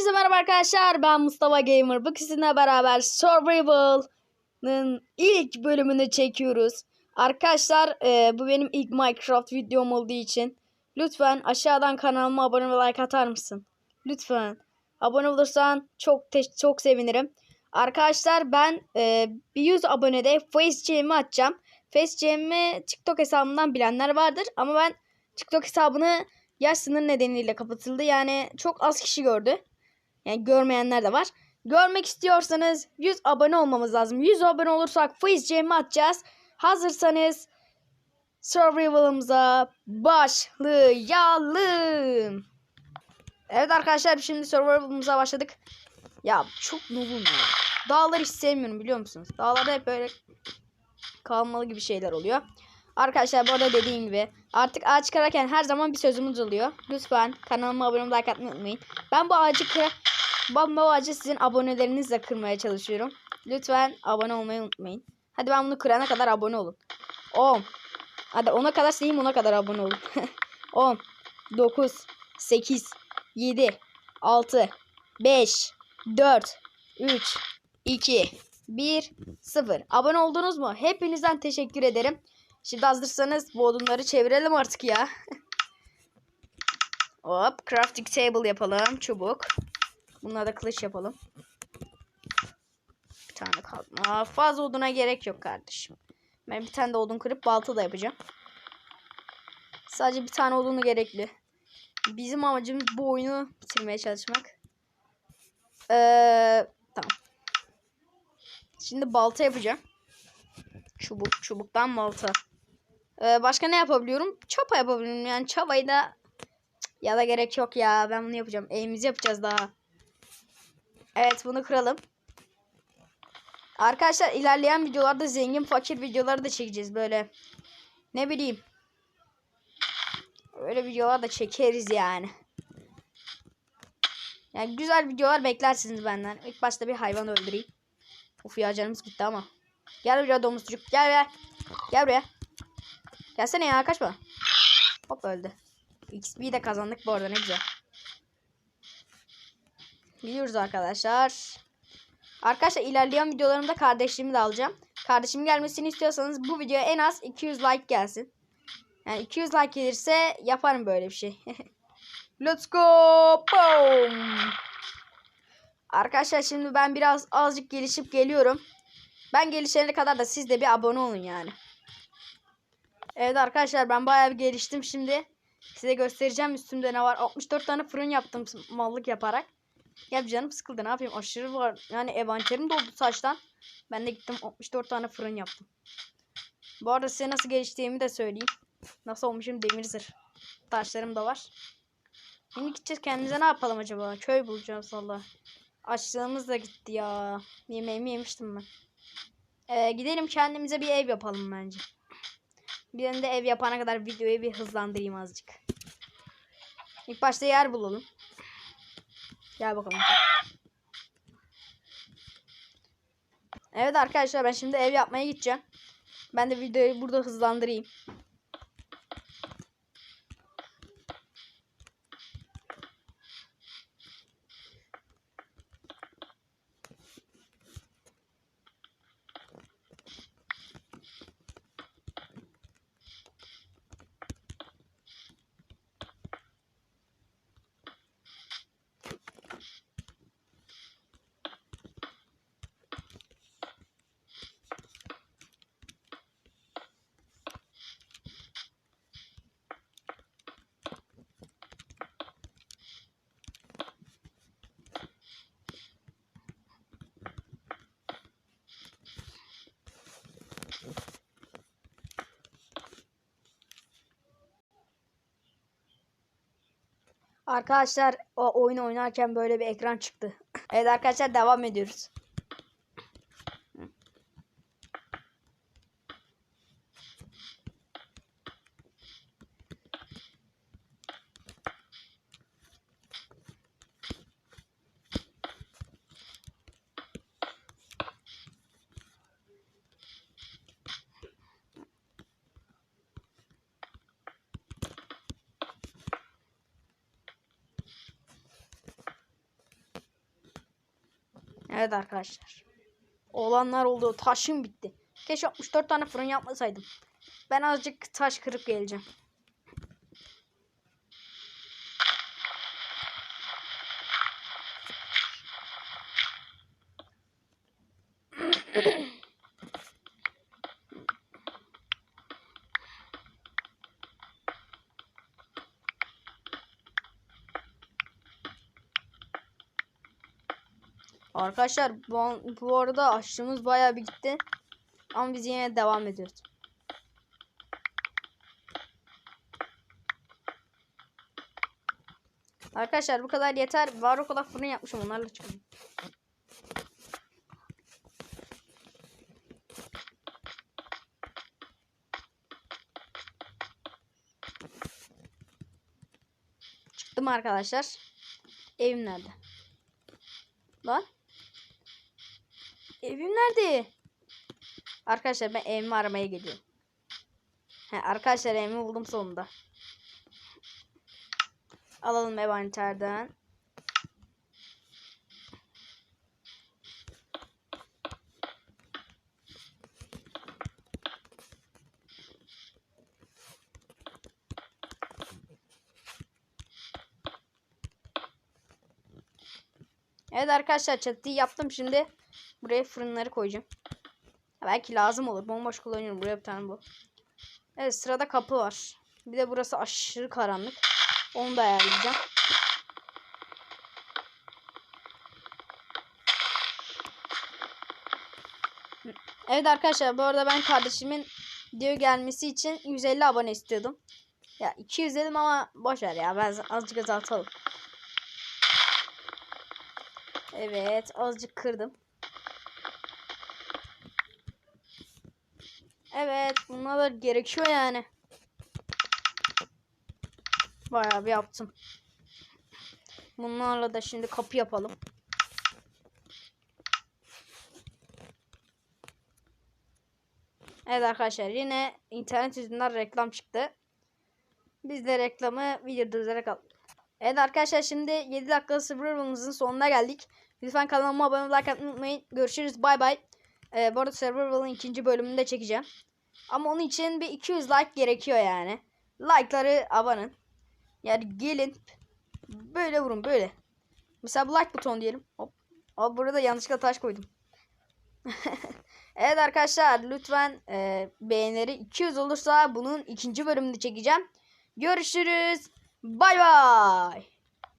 Hepinize merhaba arkadaşlar. Ben Mustafa Gamer. Bu sizinle beraber Survival'ın ilk bölümünü çekiyoruz. Arkadaşlar e, bu benim ilk Minecraft videom olduğu için lütfen aşağıdan kanalıma abone ve like atar mısın? Lütfen. Abone olursan çok çok sevinirim. Arkadaşlar ben e, bir 100 abonede FaceCam'i açacağım. FaceCam'i TikTok hesabımdan bilenler vardır ama ben TikTok hesabını yaş sınır nedeniyle kapatıldı. Yani çok az kişi gördü. Yani görmeyenler de var. Görmek istiyorsanız 100 abone olmamız lazım. 100 abone olursak FaceCam'i atacağız. Hazırsanız Survival'ımıza başlayalım. Evet arkadaşlar şimdi Survival'ımıza başladık. Ya çok noobum ya. Dağları hiç sevmiyorum biliyor musunuz? Dağlarda hep böyle kalmalı gibi şeyler oluyor. Arkadaşlar bu arada dediğim gibi artık ağaç çıkarken her zaman bir sözümüz oluyor. Lütfen kanalıma abone olmayı like atmayı unutmayın. Ben bu ağacı kır bu ağacı sizin abonelerinizle kırmaya çalışıyorum. Lütfen abone olmayı unutmayın. Hadi ben bunu kırana kadar abone olun. 10 Hadi ona kadar sayayım ona kadar abone olun. 10 9 8 7 6 5 4 3 2 1 0 Abone oldunuz mu? Hepinizden teşekkür ederim. Şimdi hazırsanız bu odunları çevirelim artık ya. Hop crafting table yapalım. Çubuk. Bunlara da kılıç yapalım. Bir tane kaldı. Aa, fazla oduna gerek yok kardeşim. Ben bir tane de odun kırıp balta da yapacağım. Sadece bir tane odunu gerekli. Bizim amacımız bu oyunu bitirmeye çalışmak. Ee, tamam. Şimdi balta yapacağım. Çubuk, çubuktan balta. Ee, başka ne yapabiliyorum? Çapa yapabilirim. Yani çabayı da ya da gerek yok ya. Ben bunu yapacağım. Evimizi yapacağız daha. Evet bunu kıralım. Arkadaşlar ilerleyen videolarda zengin fakir videoları da çekeceğiz böyle. Ne bileyim. Öyle videolar da çekeriz yani. Yani güzel videolar beklersiniz benden. İlk başta bir hayvan öldüreyim. Uf ya canımız gitti ama. Gel buraya domuzcuk. Gel gel. Gel buraya. Gelsene ya kaçma. Hop öldü. XP'yi de kazandık bu arada ne güzel. Gidiyoruz arkadaşlar. Arkadaşlar ilerleyen videolarımda kardeşliğimi de alacağım. Kardeşimin gelmesini istiyorsanız bu videoya en az 200 like gelsin. Yani 200 like gelirse yaparım böyle bir şey. Let's go. Boom. Arkadaşlar şimdi ben biraz azıcık gelişip geliyorum. Ben gelişene kadar da siz de bir abone olun yani. Evet arkadaşlar ben bayağı bir geliştim şimdi. Size göstereceğim üstümde ne var. 64 tane fırın yaptım mallık yaparak. Ya canım sıkıldı ne yapayım aşırı var. Yani evanterim doldu saçtan. Ben de gittim 64 tane fırın yaptım. Bu arada size nasıl geliştiğimi de söyleyeyim. Nasıl olmuşum demir zırh. Taşlarım da var. Şimdi gideceğiz kendimize ne yapalım acaba? Köy bulacağız valla. Açlığımız da gitti ya. Yemeğimi yemiştim ben. Ee, gidelim kendimize bir ev yapalım bence. Bir de ev yapana kadar videoyu bir hızlandırayım azıcık. İlk başta yer bulalım. Gel bakalım. Evet arkadaşlar ben şimdi ev yapmaya gideceğim. Ben de videoyu burada hızlandırayım. Arkadaşlar o oyun oynarken böyle bir ekran çıktı. evet arkadaşlar devam ediyoruz. Evet arkadaşlar. Olanlar oldu. Taşım bitti. Keşke 64 tane fırın yapmasaydım. Ben azıcık taş kırıp geleceğim. Arkadaşlar bu, bu arada aşçımız bayağı bir gitti. Ama biz yine devam ediyoruz. Arkadaşlar bu kadar yeter. Var o kadar fırın yapmışım onlarla çıkalım. Çıktım arkadaşlar. Evim nerede? Lan. Evim nerede? Arkadaşlar ben evimi aramaya geliyorum. He, arkadaşlar evimi buldum sonunda. Alalım evanterden. Evet arkadaşlar çatıyı yaptım şimdi. Buraya fırınları koyacağım. Belki lazım olur. Bomboş kullanıyorum. Buraya bir tane bu. Evet sırada kapı var. Bir de burası aşırı karanlık. Onu da ayarlayacağım. Evet arkadaşlar bu arada ben kardeşimin video gelmesi için 150 abone istiyordum. Ya 200 dedim ama boş ver ya ben azıcık azaltalım. Evet azıcık kırdım. Evet bunlar da gerekiyor yani. Bayağı bir yaptım. Bunlarla da şimdi kapı yapalım. Evet arkadaşlar yine internet yüzünden reklam çıktı. Biz de reklamı videoda üzerine kaldık. Evet arkadaşlar şimdi 7 dakika serverımızın sonuna geldik. Lütfen kanalıma abone olmayı like unutmayın. Görüşürüz bay bay. Ee, bu arada Survival'ın ikinci bölümünü de çekeceğim. Ama onun için bir 200 like gerekiyor yani. Like'ları abanın. Yani gelin. Böyle vurun böyle. Mesela bu like buton diyelim. Hop. Hop burada yanlışlıkla taş koydum. evet arkadaşlar lütfen e, beğenileri 200 olursa bunun ikinci bölümünü çekeceğim. Görüşürüz. Bay bay.